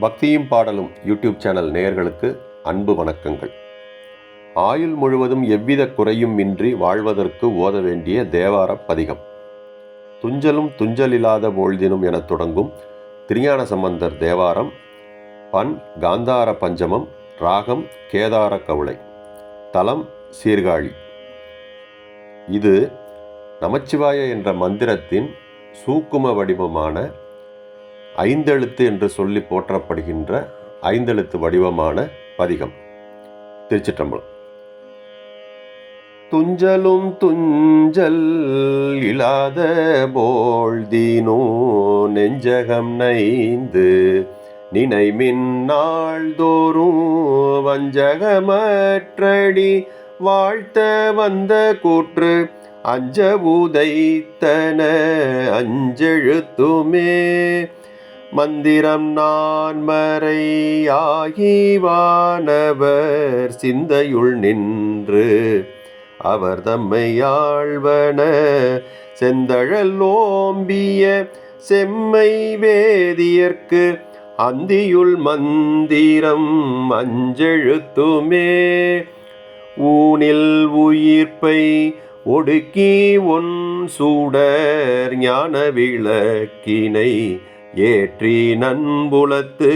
பக்தியும் பாடலும் YouTube channel நேயர்களுக்கு அன்பு வணக்கங்கள். ஆயுள் முழுவதும் எவ்வித குறையும் இன்றி வாழ்வதற்கு ஓத வேண்டிய தேவார பதிகம். துஞ்சலும் துஞ்சலில்லாத போழ்தினும் என தொடங்கும் திருஞான சம்பந்தர் தேவாரம் பண் காந்தார பஞ்சமம் ராகம் கேதார கவுளை. தலம் சீர்காழி. இது நமச்சிவாய என்ற மந்திரத்தின் சூக்கும வடிவமான ஐந்தெழுத்து என்று சொல்லி போற்றப்படுகின்ற ஐந்தெழுத்து வடிவமான பதிகம். திருச்சிற்றம்பலம். துஞ்சலும் துஞ்சல் இல்லாத போழ்தீனோ நெஞ்சகம் நைந்து நினைமின் நாள்தோறும் வஞ்சகமற்றடி வாழ்த்த வந்த கூற்று அஞ்ச உதைத்தன அஞ்செழுத்துமே மந்திரம் நான் மறையாகிவானவர் சிந்தையுள் நின்று அவர் தம்மை ஆழ்வன செந்தழல் ஓம்பிய செம்மை வேதியர்க்கு அந்தியுள் மந்திரம் அஞ்செழுத்துமே. ஊனில் உயிர்ப்பை ஒடுக்கி ஒன் சூடர் ஞான விளக்கினை ஏற்றி நண்புலத்து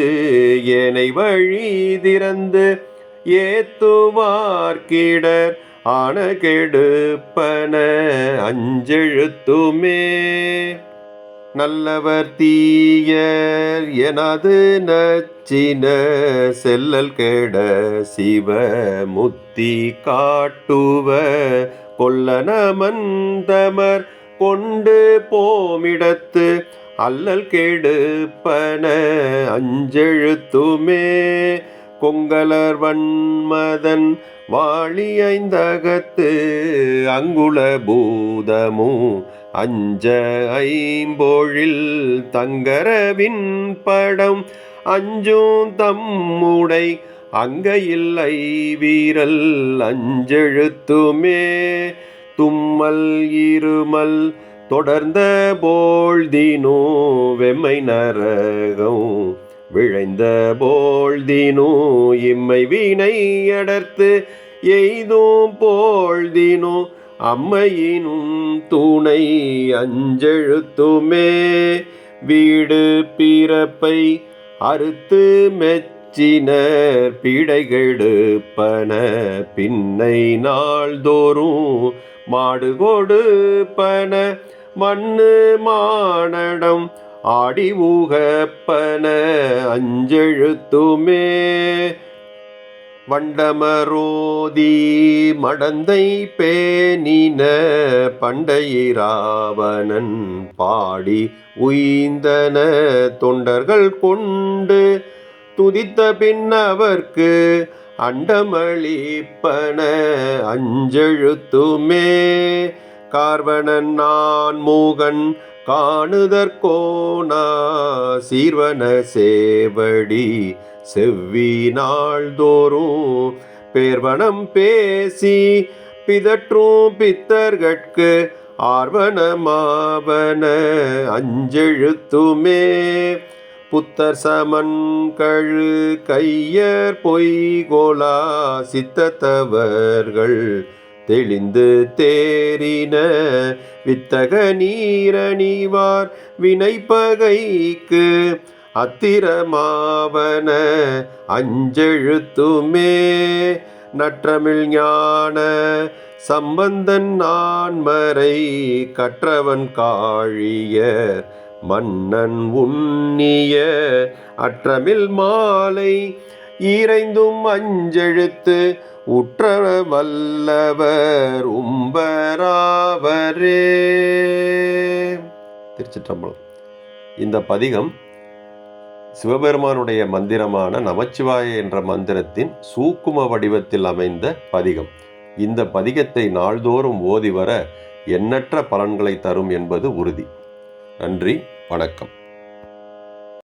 ஏனை வழி திறந்து ஏத்துவார்கிடர் ஆன கெடுப்பன அஞ்செழுத்துமே. நல்லவர் தீயர் எனது நச்சின செல்லல் கெட சிவ முத்தி காட்டுவ கொல்லனமந்தமர் கொண்டு போமிடத்து அல்லல் கெடுப்பன அஞ்செழுத்துமே. கொங்கலர் வன்மதன் வாழி ஐந்தகத்து அங்குல பூதமும் அஞ்ச ஐம்பொழில் தங்கரவின் படம். அஞ்சும் தம்முடை அங்கையில்லை வீரல் அஞ்செழுத்துமே. தும்மல் இருமல் தொடர்ந்த போழ்தினோ வெம்மை நரகம் விழைந்த போழ்தினோ இம்மை வீணை அடர்த்து எய்தும் போழ்தினோ அம்மையினும் துணை அஞ்செழுத்துமே. வீடு பிறப்பை அறுத்து மெச்சினர் பிடைகெடுப்பன பின்னை நாள்தோறும் மாடு கொடுப்பன. மண்ணு மானடம் ஆடி ஊகப்பன அஞ்செழுத்துமே. வண்டமரோதி மடந்தை பேனின பண்டையிராவணன் பாடி உய்ந்தன தொண்டர்கள் கொண்டு துதித்த பின்னவர்க்கு அண்டமளிப்பன அஞ்செழுத்துமே. கார்வனன் நான் மூகன் காணுதற்கோனா சீர்வன சேவடி செவ்வி நாள்தோறும் பேர்வனம் பேசி பிதற்றும் பித்தர்கட்கு ஆர்வனமாவன அஞ்செழுத்துமே. புத்தர் சமன் கழு கையர் பொய்கோலா சித்தத்தவர்கள் தெளிந்து தேறின வித்தக நீரணிவார் வினைப்பகைக்கு அத்திரமாவன அஞ்செழுத்துமே. நற்றமிழ் ஞான சம்பந்தன் நான்மறை கற்றவன் காழியர் மன்னன் உண்ணிய அற்றமில் மாலை ஈரைந்தும் அஞ்செழுத்து உற்ற வல்லவர் உம்பராவரே. திருச்சிற்றம்பலம். இந்த பதிகம் சிவபெருமானுடைய மந்திரமான நமச்சிவாய என்ற மந்திரத்தின் சூக்கும வடிவத்தில் அமைந்த பதிகம். இந்த பதிகத்தை நாள்தோறும் ஓதி வர எண்ணற்ற பலன்களை தரும் என்பது உறுதி. நன்றி வணக்கம்.